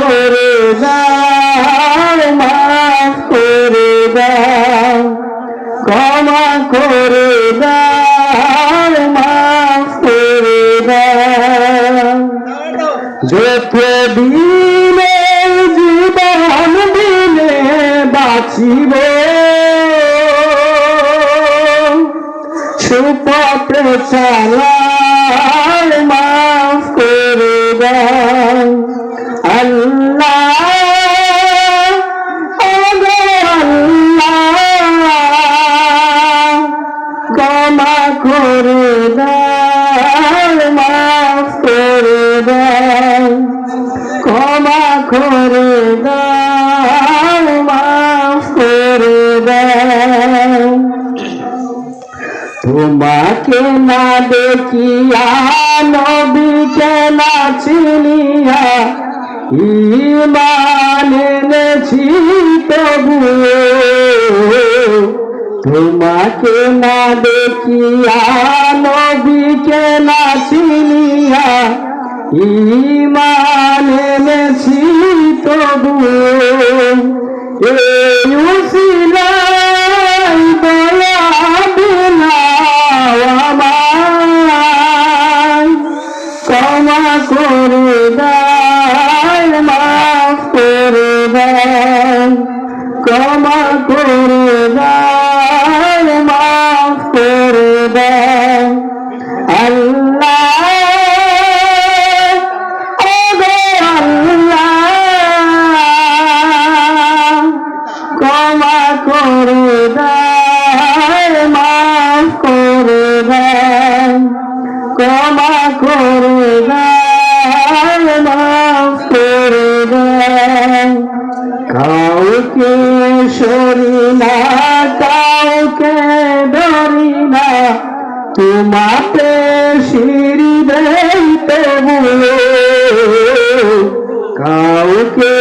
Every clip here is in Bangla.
করে দাও মাফ করে দাও, ক্ষমা করে দাও, মাফ করে দাও। যত দিনে জীবন দিনে বাঁচিব করে মাফ করে ক্ষমা করে মাফ করে তোমাকে না দেখিয়া নবীকে না চিনিয়া ইমান এনেছি। তোমাকে না দেখিয়া নবীকে না চিনিয়া ইমান এনেছি তবুও এই দয়া আমায়। ক্ষমা করে দাও, মাফ করে দাও। ক্ষমা করে ক্ষমা করে করে কাউকে সরি না, কাউকে ধরি না। তোমাতে সিঁড়ি দেই তবুও কাউকে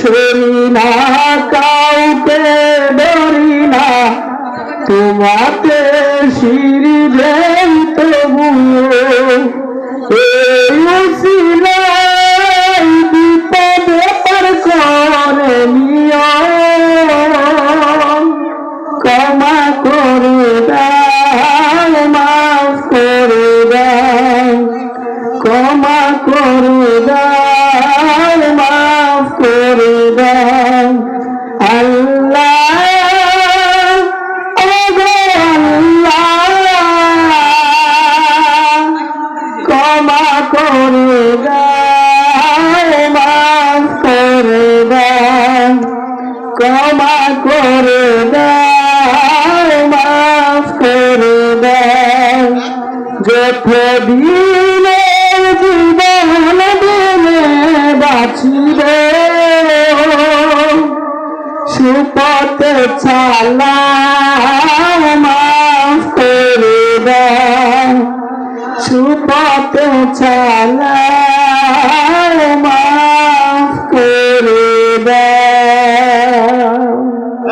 সরি না, কাউকে ধরি না। তোমাতে সিঁড়ি দেই করে দাও মাফ করে দাও ক্ষমা করে দাও মাফ করে দাও যত দিনে জীবন দিনে বাঁচিবে সুপথে চালা মাফ করে সুপথে চালাও মা।